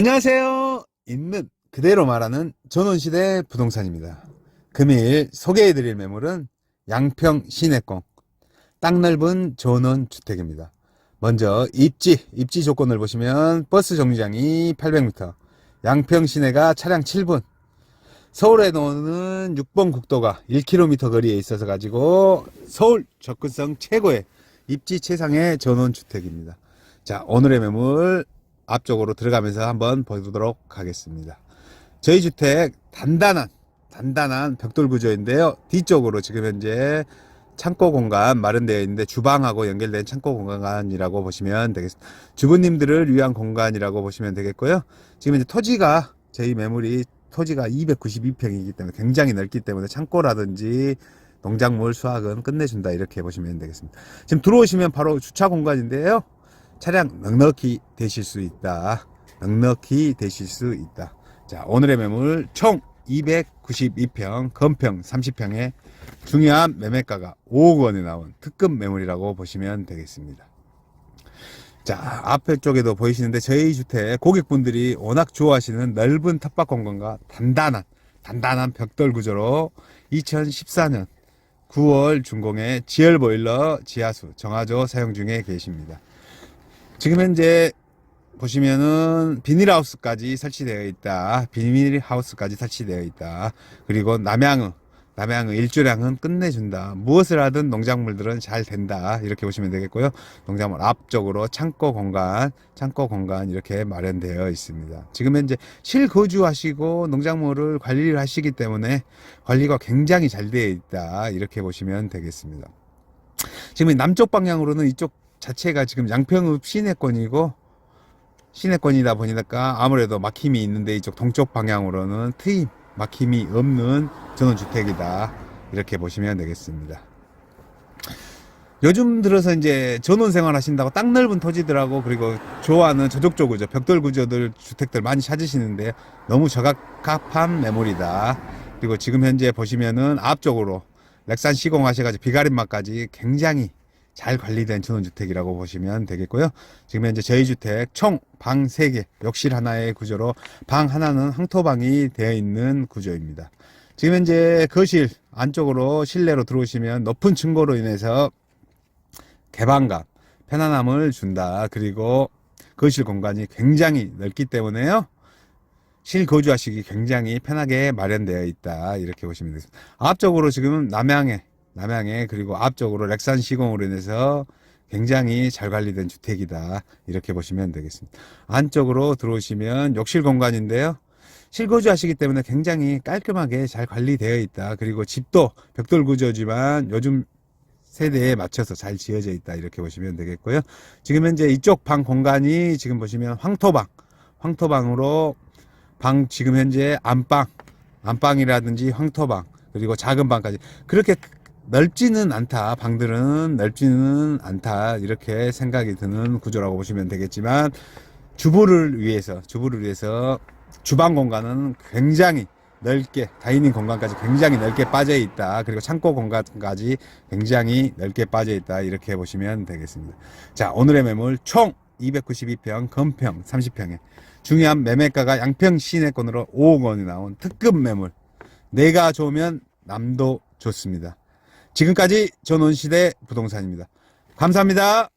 안녕하세요. 있는 그대로 말하는 전원시대 부동산입니다. 금일 소개해드릴 매물은 양평 시내권 땅 넓은 전원주택입니다. 먼저 입지, 입지 조건을 보시면 버스 정류장이 800m, 양평 시내가 차량 7분, 서울에 놓는 6번 국도가 1km 거리에 있어서 가지고 서울 접근성 최고의 입지 최상의 전원주택입니다. 자, 오늘의 매물 앞쪽으로 들어가면서 한번 보도록 하겠습니다. 저희 주택 단단한 단단한 벽돌 구조인데요. 뒤쪽으로 지금 현재 창고 공간 마련되어 있는데 주방하고 연결된 창고 공간이라고 보시면 되겠습니다. 주부님들을 위한 공간이라고 보시면 되겠고요. 지금 이제 토지가 저희 매물이 토지가 292평이기 때문에 굉장히 넓기 때문에 창고라든지 농작물 수확은 끝내준다 이렇게 보시면 되겠습니다. 지금 들어오시면 바로 주차 공간인데요. 차량 넉넉히 되실 수 있다. 넉넉히 되실 수 있다. 자, 오늘의 매물 총 292평, 건평 30평에 중요한 매매가가 5억 원에 나온 특급 매물이라고 보시면 되겠습니다. 자, 앞에 쪽에도 보이시는데 저희 주택 고객분들이 워낙 좋아하시는 넓은 텃밭 공간과 단단한, 단단한 벽돌 구조로 2014년 9월 준공의 지열 보일러 지하수 정화조 사용 중에 계십니다. 지금 현재 보시면은 비닐하우스까지 설치되어 있다. 비닐하우스까지 설치되어 있다. 그리고 남양의 남양의 일조량은 끝내준다. 무엇을 하든 농작물들은 잘 된다. 이렇게 보시면 되겠고요. 농작물 앞쪽으로 창고 공간, 창고 공간 이렇게 마련되어 있습니다. 지금 현재 실거주하시고 농작물을 관리를 하시기 때문에 관리가 굉장히 잘 되어 있다. 이렇게 보시면 되겠습니다. 지금 이 남쪽 방향으로는 이쪽 자체가 지금 양평읍 시내권이고 시내권이다 보니까 아무래도 막힘이 있는데 이쪽 동쪽 방향으로는 트임 막힘이 없는 전원주택이다 이렇게 보시면 되겠습니다. 요즘 들어서 이제 전원 생활 하신다고 땅 넓은 토지들하고 그리고 좋아하는 저적조 구조, 벽돌 구조들 주택들 많이 찾으시는데 너무 적합한 매물이다. 그리고 지금 현재 보시면은 앞쪽으로 렉산 시공하셔가지고 비가림막까지 굉장히 잘 관리된 전원주택이라고 보시면 되겠고요. 지금 현재 저희 주택 총 방 3개, 욕실 하나의 구조로 방 하나는 항토방이 되어 있는 구조입니다. 지금 현재 거실 안쪽으로 실내로 들어오시면 높은 층고로 인해서 개방감, 편안함을 준다. 그리고 거실 공간이 굉장히 넓기 때문에요. 실거주하시기 굉장히 편하게 마련되어 있다. 이렇게 보시면 되겠습니다. 앞쪽으로 지금 남양에 남양에 그리고 앞쪽으로 렉산 시공으로 인해서 굉장히 잘 관리된 주택이다. 이렇게 보시면 되겠습니다. 안쪽으로 들어오시면 욕실 공간인데요. 실거주 하시기 때문에 굉장히 깔끔하게 잘 관리되어 있다. 그리고 집도 벽돌 구조지만 요즘 세대에 맞춰서 잘 지어져 있다. 이렇게 보시면 되겠고요. 지금 현재 이쪽 방 공간이 지금 보시면 황토방. 황토방으로 방 지금 현재 안방 안방이라든지 황토방 그리고 작은 방까지. 그렇게 넓지는 않다. 방들은 넓지는 않다. 이렇게 생각이 드는 구조라고 보시면 되겠지만 주부를 위해서 주부를 위해서 주방 공간은 굉장히 넓게 다이닝 공간까지 굉장히 넓게 빠져 있다. 그리고 창고 공간까지 굉장히 넓게 빠져 있다. 이렇게 보시면 되겠습니다. 자, 오늘의 매물 총 292평, 건평 30평에 중요한 매매가가 양평 시내권으로 5억 원이 나온 특급 매물. 내가 좋으면 남도 좋습니다. 지금까지 전원시대 부동산입니다. 감사합니다.